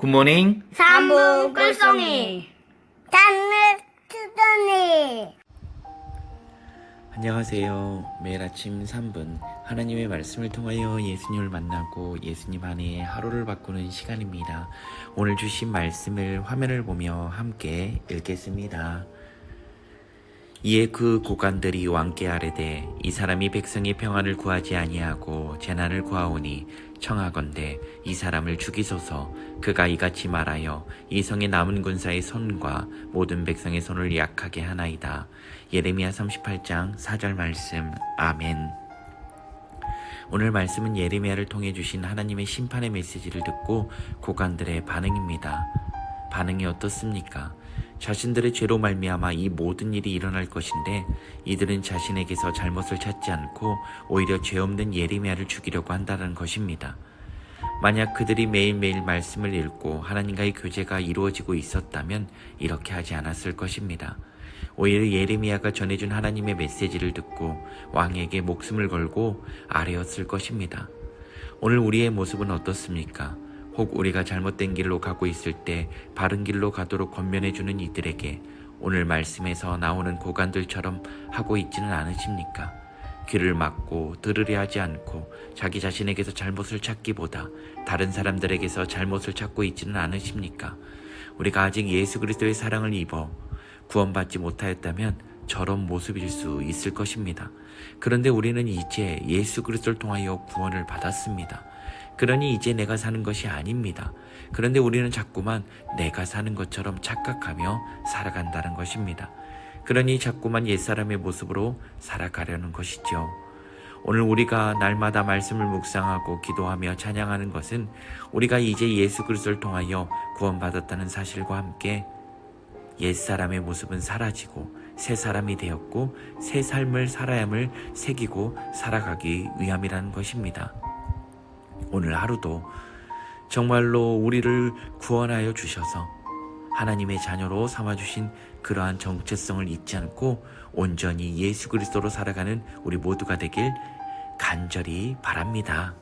굿모닝. 삼부 꿀송이 단물 투don이 안녕하세요. 매일 아침 3분 하나님의 말씀을 통하여 예수님을 만나고 예수님 안에 하루를 바꾸는 시간입니다. 오늘 주신 말씀을 화면을 보며 함께 읽겠습니다. 이에 그 고관들이 왕께 아뢰되 이 사람이 백성의 평안을 구하지 아니하고 재난을 구하오니 청하건대 이 사람을 죽이소서 그가 이같이 말하여 이 성의 남은 군사의 손과 모든 백성의 손을 약하게 하나이다. 예레미야 38장 4절 말씀 아멘. 오늘 말씀은 예레미야를 통해 주신 하나님의 심판의 메시지를 듣고 고관들의 반응입니다. 반응이 어떻습니까? 자신들의 죄로 말미암아 이 모든 일이 일어날 것인데 이들은 자신에게서 잘못을 찾지 않고 오히려 죄 없는 예레미야를 죽이려고 한다는 것입니다. 만약 그들이 매일매일 말씀을 읽고 하나님과의 교제가 이루어지고 있었다면 이렇게 하지 않았을 것입니다. 오히려 예레미야가 전해준 하나님의 메시지를 듣고 왕에게 목숨을 걸고 아뢰었을 것입니다. 오늘 우리의 모습은 어떻습니까? 혹 우리가 잘못된 길로 가고 있을 때 바른 길로 가도록 권면해주는 이들에게 오늘 말씀에서 나오는 고관들처럼 하고 있지는 않으십니까? 귀를 막고 들으려 하지 않고 자기 자신에게서 잘못을 찾기보다 다른 사람들에게서 잘못을 찾고 있지는 않으십니까? 우리가 아직 예수 그리스도의 사랑을 입어 구원받지 못하였다면 저런 모습일 수 있을 것입니다. 그런데 우리는 이제 예수 그리스도를 통하여 구원을 받았습니다. 그러니 이제 내가 사는 것이 아닙니다. 그런데 우리는 자꾸만 내가 사는 것처럼 착각하며 살아간다는 것입니다. 그러니 자꾸만 옛사람의 모습으로 살아가려는 것이죠. 오늘 우리가 날마다 말씀을 묵상하고 기도하며 찬양하는 것은 우리가 이제 예수 그리스도를 통하여 구원받았다는 사실과 함께 옛사람의 모습은 사라지고 새 사람이 되었고 새 삶을 살아야 함을 새기고 살아가기 위함이라는 것입니다. 오늘 하루도 정말로 우리를 구원하여 주셔서 하나님의 자녀로 삼아주신 그러한 정체성을 잊지 않고 온전히 예수 그리스도로 살아가는 우리 모두가 되길 간절히 바랍니다.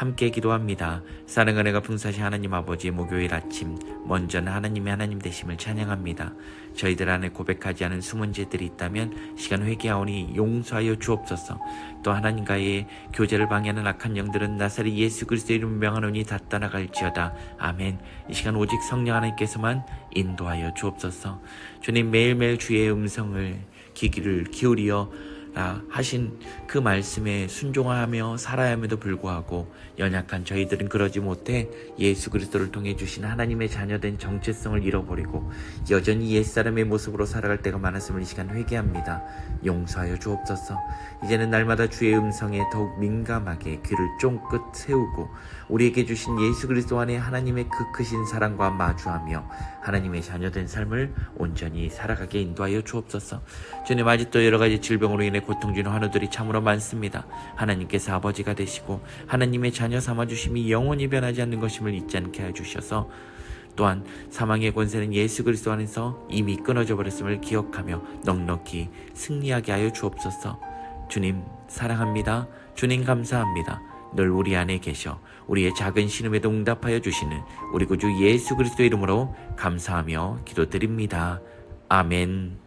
함께 기도합니다. 사랑하는 애가 풍사시 하나님 아버지 목요일 아침 먼저는 하나님의 하나님 되심을 찬양합니다. 저희들 안에 고백하지 않은 숨은 죄들이 있다면 시간 회개하오니 용서하여 주옵소서. 또 하나님과의 교제를 방해하는 악한 영들은 나사리 예수 그리스도의 이름 명하노니 다 떠나갈지어다. 아멘. 이 시간 오직 성령 하나님께서만 인도하여 주옵소서. 주님 매일매일 주의 음성을 귀기를 기울이어 라 하신 그 말씀에 순종하며 살아야 함에도 불구하고 연약한 저희들은 그러지 못해 예수 그리스도를 통해 주신 하나님의 자녀된 정체성을 잃어버리고 여전히 옛사람의 모습으로 살아갈 때가 많았음을 이 시간 회개합니다. 용서하여 주옵소서. 이제는 날마다 주의 음성에 더욱 민감하게 귀를 쫑긋 세우고 우리에게 주신 예수 그리스도 안에 하나님의 그 크신 사랑과 마주하며 하나님의 자녀된 삶을 온전히 살아가게 인도하여 주옵소서. 주님 아직도 여러 가지 질병으로 인해 고통 주는 환우들이 참으로 많습니다. 하나님께서 아버지가 되시고 하나님의 자녀 삼아 주심이 영원히 변하지 않는 것임을 잊지 않게 해 주셔서 또한 사망의 권세는 예수 그리스도 안에서 이미 끊어져 버렸음을 기억하며 넉넉히 승리하게 하여 주옵소서. 주님 사랑합니다. 주님 감사합니다. 늘 우리 안에 계셔 우리의 작은 신음에도 응답하여 주시는 우리 구주 예수 그리스도 이름으로 감사하며 기도드립니다. 아멘.